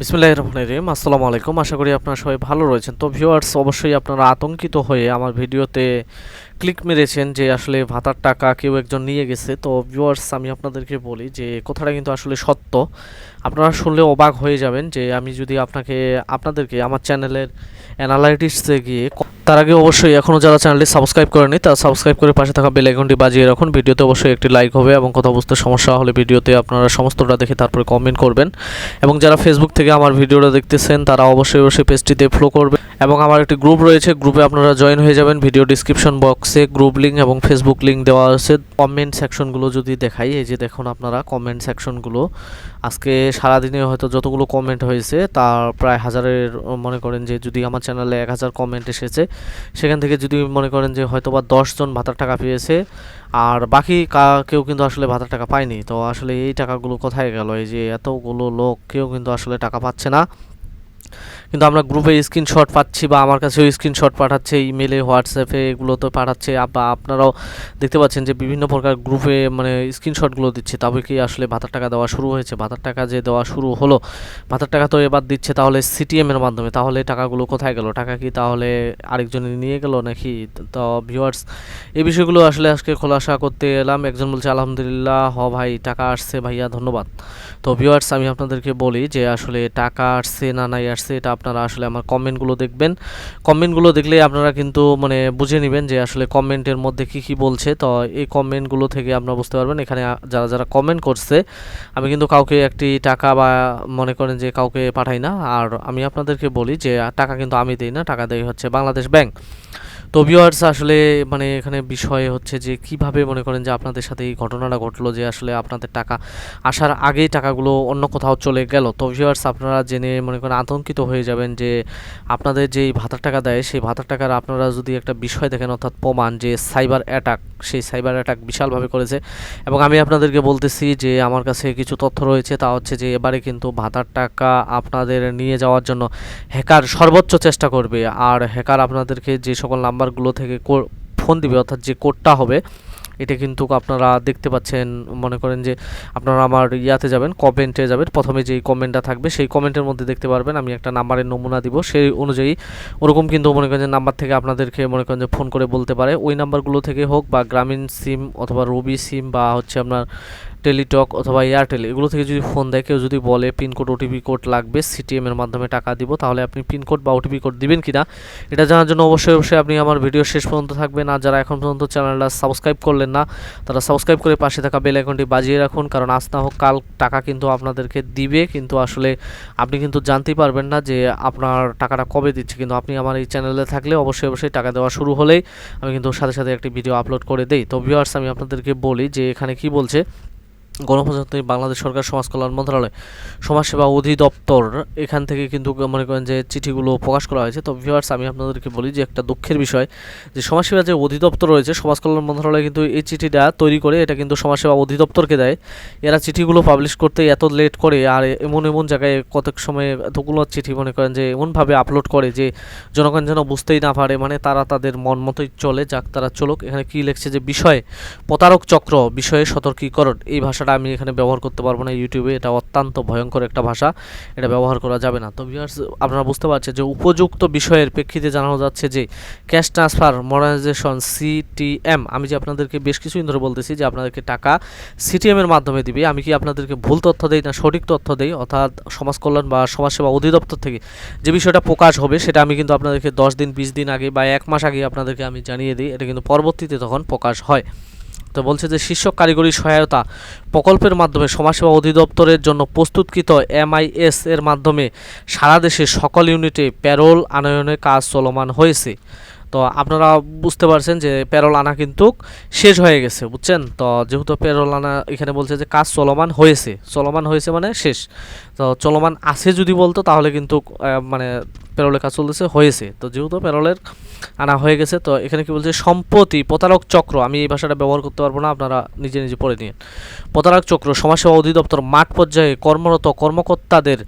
বিসমিল্লাহির রহমানির রহিম। আসসালামু আলাইকুম। আশা করি আপনারা সবাই ভালো রয়েছেন। তো ভিউয়ার্স অবশ্যই আপনারা আতঙ্কিত হয়ে আমার ভিডিওতে ক্লিক মেরেছেন যে আসলে ভাতার টাকা কেউ একজন নিয়ে গেছে, তো ভিউয়ার্স আমি আপনাদেরকে বলি যে কথাটা কিন্তু আসলে সত্য। আপনারা শুনলে অবাক হয়ে যাবেন যে আমি যদি আপনাকে, আপনাদেরকে আমার চ্যানেলের অ্যানালাইটিক্সে গিয়ে তার আগে অবশ্যই এখনও যারা চ্যানেলটি সাবস্ক্রাইব করেনি তারা সাবস্ক্রাইব করে পাশে থাকা বেল আইকনটি বাজিয়ে রাখুন। ভিডিওতে অবশ্যই একটি লাইক হবে এবং কথা বুঝতে সমস্যা হলে ভিডিওতে আপনারা সমস্তটা দেখে তারপরে কমেন্ট করবেন। এবং যারা ফেসবুক থেকে আমার ভিডিওটা দেখতেছেন, তারা অবশ্যই অবশ্যই পেজটিতে ফলো করবে। এবং আমার একটি গ্রুপ রয়েছে গ্রুপে আপনারা জয়েন হয়ে যাবেন। ভিডিও ডিসক্রিপশন বক্সে গ্রুপ লিঙ্ক এবং ফেসবুক লিঙ্ক দেওয়া আছে। কমেন্ট সেকশনগুলো যদি দেখাই, এই যে দেখুন আপনারা কমেন্ট সেকশনগুলো আজকে সারাদিনে হয়তো যতগুলো কমেন্ট হয়েছে, তার প্রায় হাজারের, মনে করেন যে যদি আমার চ্যানেলে এক হাজার কমেন্ট এসেছে, সেখান থেকে যদি মনে করেন যে হয়তো বা দশজন ভাতার টাকা পেয়েছে, আর বাকি কেউ কিন্তু আসলে ভাতার টাকা পায়নি। তো আসলে এই টাকাগুলো কোথায় গেল? এই যে এতগুলো লোক, কেউ কিন্তু আসলে টাকা পাচ্ছে না। কিন্তু আমরা গ্রুপে স্ক্রিনশট পাচ্ছি বা আমার কাছেও স্ক্রিনশট পাঠাচ্ছে ইমেলে হোয়াটসঅ্যাপে এগুলো তো পাঠাচ্ছে। বা আপনারাও দেখতে পাচ্ছেন যে বিভিন্ন প্রকার গ্রুপে মানে স্ক্রিনশটগুলো দিচ্ছে। তবে কি আসলে ভাতার টাকা দেওয়া শুরু হয়েছে? ভাতার টাকা যে দেওয়া শুরু হলো, ভাতার টাকা তো এবার দিচ্ছে তাহলে সিটিএমের মাধ্যমে। তাহলে টাকাগুলো কোথায় গেল? টাকা কি তাহলে আরেকজনে নিয়ে গেল নাকি? তো ভিউয়ার্স এই বিষয়গুলো আসলে আজকে খোলাসা করতে এলাম। একজন বলছে, আলহামদুলিল্লাহ, হ ভাই, টাকা আসছে ভাইয়া, ধন্যবাদ। তো ভিউয়ার্স আমি আপনাদেরকে বলি যে আসলে টাকা আসছে না নাই আসছে, এটা আপনারা আসলে আমার কমেন্টগুলো দেখবেন। কমেন্টগুলো দেখলে আপনারা কিন্তু মানে বুঝে নেবেন যে আসলে কমেন্টের মধ্যে কি কি বলছে। তো এই কমেন্টগুলো থেকে আপনারা বুঝতে পারবেন, এখানে যারা যারা কমেন্ট করছে, আমি কিন্তু কাউকে একটি টাকা বা মনে করেন যে কাউকে পাঠাই না। আর আমি আপনাদেরকে বলি যে, টাকা কিন্তু আমি দিই না, টাকা দেয় হচ্ছে বাংলাদেশ ব্যাংক তো ভিউয়ার্স আসলে মানে এখানে বিষয় হচ্ছে যে কীভাবে মনে করেন যে আপনাদের সাথে এই ঘটনাটা ঘটলো যে আসলে আপনাদের টাকা আসার আগেই টাকাগুলো অন্য কোথাও চলে গেল। তো ভিউয়ার্স আপনারা জেনে মনে করেন আতঙ্কিত হয়ে যাবেন যে আপনাদের যেই ভাতার টাকা দেয়, সেই ভাতার টাকার আপনারা যদি একটা বিষয় দেখেন অর্থাৎ প্রমাণ যে সাইবার অ্যাটাক সেই সাইবার অ্যাটাক বিশালভাবে করেছে এবং আমি আপনাদেরকে বলতেছি যে আমার কাছে কিছু তথ্য রয়েছে, তা হচ্ছে যে এবারে কিন্তু ভাতার টাকা আপনাদের নিয়ে যাওয়ার জন্য হ্যাকার সর্বোচ্চ চেষ্টা করবে। আর হ্যাকার আপনাদেরকে যে সকল নাম্বারগুলো থেকে ফোন দিবে, অর্থাৎ যে কোডটা হবে, এটা কিন্তু আপনারা দেখতে পাচ্ছেন, মনে করেন যে আপনারা আমার ইয়াতে যাবেন, কমেন্টে যাবেন, প্রথমে যেই কমেন্টটা থাকবে সেই কমেন্টের মধ্যে দেখতে পারবেন, আমি একটা নাম্বারের নমুনা দিব, সেই অনুযায়ী ওরকম কিন্তু মনে করেন যে নাম্বার থেকে আপনাদেরকে মনে করেন যে ফোন করে বলতে পারে। ওই নাম্বারগুলো থেকে হোক বা গ্রামীণ সিম অথবা রবি সিম বা হচ্ছে আপনার টেলিটক অথবা এয়ারটেল, এগুলো থেকে যদি ফোন দেয়, কেউ যদি বলে পিনকোড ওটিপি কোড লাগবে সিটিএম এর মাধ্যমে টাকা দিব, তাহলে আপনি পিনকোড বা ওটিপি কোড দিবেন কিনা, এটা জানার জন্য অবশ্যই অবশ্যই আপনি আমার ভিডিও শেষ পর্যন্ত থাকবেন। আর যারা এখন পর্যন্ত চ্যানেলটা সাবস্ক্রাইব করলেন না, তারা সাবস্ক্রাইব করে পাশে থাকা বেল আইকনটি বাজিয়ে রাখুন, কারণ আজ না হোক, কাল টাকা কিন্তু আপনাদেরকে দিবে, কিন্তু আসলে আপনি কিন্তু জানতেই পারবেন না যে আপনার টাকাটা কবে দিচ্ছে। কিন্তু আপনি আমার এই চ্যানেলে থাকলে অবশ্যই অবশ্যই টাকা দেওয়া শুরু হলেই আমি কিন্তু সাথে সাথে একটি ভিডিও আপলোড করে দেই। তো ভিউয়ার্স আমি আপনাদেরকে বলি যে, এখানে কি বলছে? গণপ্রজাতন্ত্রী বাংলাদেশ সরকার সমাজ কল্যাণ মন্ত্রণালয় সমাজসেবা অধিদপ্তর, এখান থেকে কিন্তু মনে করেন যে চিঠিগুলো প্রকাশ করা হয়েছে। তো ভিউয়ার্স আমি আপনাদেরকে বলি যে একটা দুঃখের বিষয় যে সমাজসেবা যে অধিদপ্তর রয়েছে, সমাজ কল্যাণ মন্ত্রণালয় কিন্তু এই চিঠিটা তৈরি করে এটা কিন্তু সমাজসেবা অধিদপ্তরকে দেয়। এরা চিঠিগুলো পাবলিশ করতে এত লেট করে আর এমন এমন জায়গায় কতক সময় এতগুলো চিঠি মনে করেন যে এমনভাবে আপলোড করে যে জনগণ যেন বুঝতেই না পারে মানে তারা তাদের মন মতোই চলে, যাক তারা চলুক। এখানে কি লিখছে যে বিষয়ে, প্রতারক চক্র বিষয়ে সতর্কীকরণ, এই ভাষাটা আমি এখানে ব্যবহার করতে পারব না ইউটিউবে এটা অত্যন্ত ভয়ঙ্কর একটা ভাষা। এটা ব্যবহার করা যাবে না। তো ভিউয়ার্স আপনারা বুঝতে পারছেন যে উপযুক্ত বিষয়ের প্রেক্ষিতে জানানো যাচ্ছে যে ক্যাশ ট্রান্সফার মডার্নাইজেশন সিটিএম আমি যে আপনাদেরকে বেশ কিছুদিন ধরে বলতেছি যে আপনাদেরকে টাকা সিটিএম এর মাধ্যমে দিবে। আমি কি আপনাদেরকে ভুল তথ্য দেই না সঠিক তথ্য দেই? অর্থাৎ সমাজ কল্যাণ বা সমাজসেবা অধিদপ্তর থেকে যে বিষয়টা প্রকাশ হবে, সেটা আমি কিন্তু আপনাদেরকে দশ দিন, বিশ দিন আগে বা এক মাস আগে আপনাদেরকে আমি জানিয়ে দিই। এটা কিন্তু পরবর্তীতে তখন প্রকাশ হয়। তো বলছে যে শীর্ষক কারিগরি সহায়তা প্রকল্পের মাধ্যমে সমাজসেবা অধিদপ্তরের জন্য প্রস্তুতকৃত এমআইএস এর মাধ্যমে সারা দেশে সকল ইউনিটে প্যারোল আনয়নের কাজ চলমান হয়েছে। তো আপনারা বুঝতে পারছেন যে প্যারোল আনা কিন্তু শেষ হয়ে গেছে, বুঝছেন? তো যেহেতু প্যারোল আনা এখানে বলছে যে কাজ চলমান হয়েছে চলমান হয়েছে মানে শেষ। তো চলমান আছে যদি বলতো তাহলে কিন্তু মানে প্যারোলের কাজ চলতেছে, হয়েছে। তো যেহেতু প্যারোলের আনা হয়ে গেছে, তো এখানে কি বলছে, সম্পত্তি, প্রতারক চক্র, আমি এই ভাষাটা ব্যবহার করতে পারব না, আপনারা নিজে নিজে পড়ে নিন প্রতারক চক্র, সমাজসেবা অধিদপ্তর, মাঠ পর্যায়ে কর্মরত কর্মকর্তাদের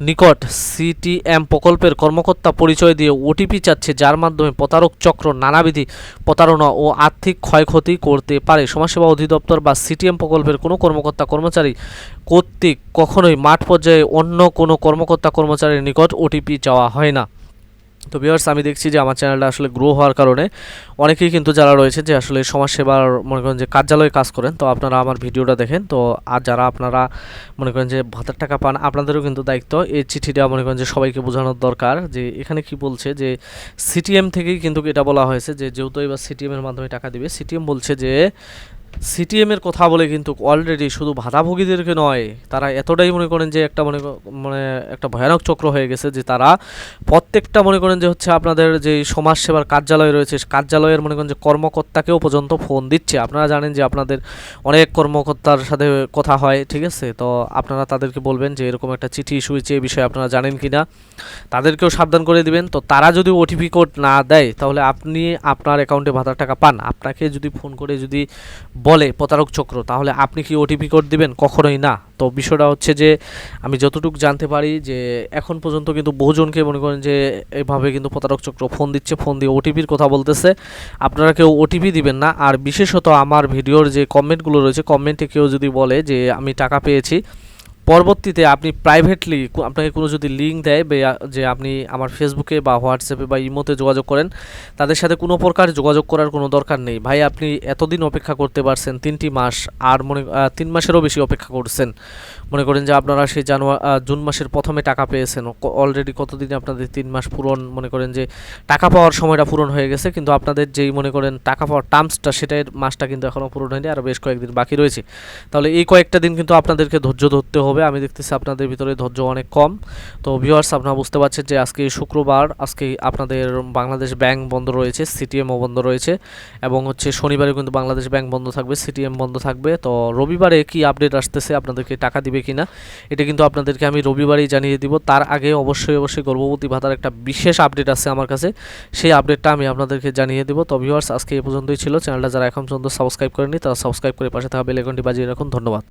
নিকট সিটিএম প্রকল্পের কর্মকর্তা পরিচয় দিয়ে ওটিপি চাচ্ছে, যার মাধ্যমে প্রতারক চক্র নানাবিধি প্রতারণা ও আর্থিক ক্ষয়ক্ষতি করতে পারে। সমাজসেবা অধিদপ্তর বা সিটিএম প্রকল্পের কোনো কর্মকর্তা কর্মচারী কর্তৃক কখনোই মাঠ পর্যায়ে অন্য কোনো কর্মকর্তা কর্মচারীর নিকট ওটিপি চাওয়া হয় না। তো ভিউয়ার্স আমি দেখছি যে আমার চ্যানেলটা আসলে গ্রো হওয়ার কারণে অনেকেই কিন্তু যারা রয়েছে যে আসলে সমাজসেবার মনে করেন যে কার্যালয়ে কাজ করেন, তো আপনারা আমার ভিডিওটা দেখেন। তো আর যারা আপনারা মনে করেন যে ভাতার টাকা পান, আপনাদেরও কিন্তু দায়িত্ব। এই চিঠিটা মনে করেন যে সবাইকে বোঝানোর দরকার যে এখানে কি বলছে যে সিটিএম থেকেই কিন্তু এটা বলা হয়েছে যে যেহেতু এবার সিটিএমের মাধ্যমে টাকা দিবে সিটিএম বলছে যে সিটিএম এর কথা বলে কিন্তু অলরেডি শুধু ভাতাভোগীদেরকে নয়, তারা এতটাই মনে করেন যে একটা মনে মানে একটা ভয়ানক চক্র হয়ে গেছে যে তারা প্রত্যেকটা মনে করেন যে হচ্ছে আপনাদের যে সমাজসেবার কার্যালয় রয়েছে কার্যালয়ের মনে করেন যে কর্মকর্তাকেও পর্যন্ত ফোন দিচ্ছে। আপনারা জানেন যে আপনাদের অনেক কর্মকর্তার সাথে কথা হয়, ঠিক আছে? তো আপনারা তাদেরকে বলবেন যে এরকম একটা চিঠি ইস্যু হয়েছে এই বিষয়ে আপনারা জানেন কি না তাদেরকেও সাবধান করে দিবেন। তো তারা যদি ওটিপি কোড না দেয়, তাহলে আপনি আপনার অ্যাকাউন্টে ভাতার টাকা পান। আপনাকে যদি ফোন করে যদি বলে প্রতারক চক্র, তাহলে আপনি কি ওটিপি কোড দিবেন? কখনোই না। তো বিষয়টা হচ্ছে যে, আমি যতটুকু জানতে পারি যে, এখন পর্যন্ত কিন্তু বহুজনকে মনে করেন যে, এভাবে কিন্তু প্রতারক চক্র ফোন দিচ্ছে, ফোন দিয়ে ওটিপির কথা বলতেছে। আপনারা কেউ ওটিপি দিবেন না। আর বিশেষত আমার ভিডিওর যে কমেন্টগুলো রয়েছে কমেন্টে কেউ যদি বলে যে, আমি টাকা পেয়েছি পরবর্তীতে আপনি প্রাইভেটলি আপনাকে কোনো যদি লিঙ্ক দেয় যে আপনি আমার ফেসবুকে বা হোয়াটসঅ্যাপে বা ইমোতে যোগাযোগ করেন, তাদের সাথে কোনো প্রকার যোগাযোগ করার কোনো দরকার নেই। ভাই, আপনি এতদিন অপেক্ষা করতে পারছেন, তিনটি মাস, আর মনে তিন মাসেরও বেশি অপেক্ষা করছেন। মনে করেন যে আপনারা সেই জানুয়ারি জুন মাসের প্রথমে টাকা পেয়েছেন। অলরেডি কতদিনে আপনাদের তিন মাস পূরণ, মনে করেন যে টাকা পাওয়ার সময়টা পূরণ হয়ে গেছে, কিন্তু আপনাদের যেই মনে করেন টাকা পাওয়ার টার্মসটা সেটার মাসটা কিন্তু এখনও পূরণ হয়নি আরও বেশ কয়েকদিন বাকি রয়েছে। তাহলে এই কয়েকটা দিন কিন্তু আপনাদেরকে ধৈর্য ধরতে হবে। আমি দেখতেছি আপনাদের ভিতরে ধৈর্য অনেক কম। তো ভিউয়ার্স আপনারা বুঝতে পারছেন যে আজকে শুক্রবার, আজকে আপনাদের বাংলাদেশ ব্যাংক বন্ধ রয়েছে, সিটিএমও বন্ধ রয়েছে এবং হচ্ছে শনিবারে কিন্তু বাংলাদেশ ব্যাংক বন্ধ থাকবে, সিটিএম বন্ধ থাকবে। তো রবিবারে কি আপডেট আসতেছে, আপনাদেরকে টাকা দিবে কিনা, এটা কিন্তু আপনাদেরকে আমি রবিবারেই জানিয়ে দিব। তার আগে অবশ্যই অবশ্যই গর্ভবতী ভাতার একটা বিশেষ আপডেট আছে আমার কাছে। সেই আপডেটটা আমি আপনাদেরকে জানিয়ে দেবো। তো ভিউয়ার্স আজকে এই পর্যন্তই ছিল। চ্যানেলটা যারা এখন পর্যন্ত সাবস্ক্রাইব করেনি তারা সাবস্ক্রাইব করে পাশে থাকা বেল আইকনটি বাজিয়ে রাখুন। ধন্যবাদ।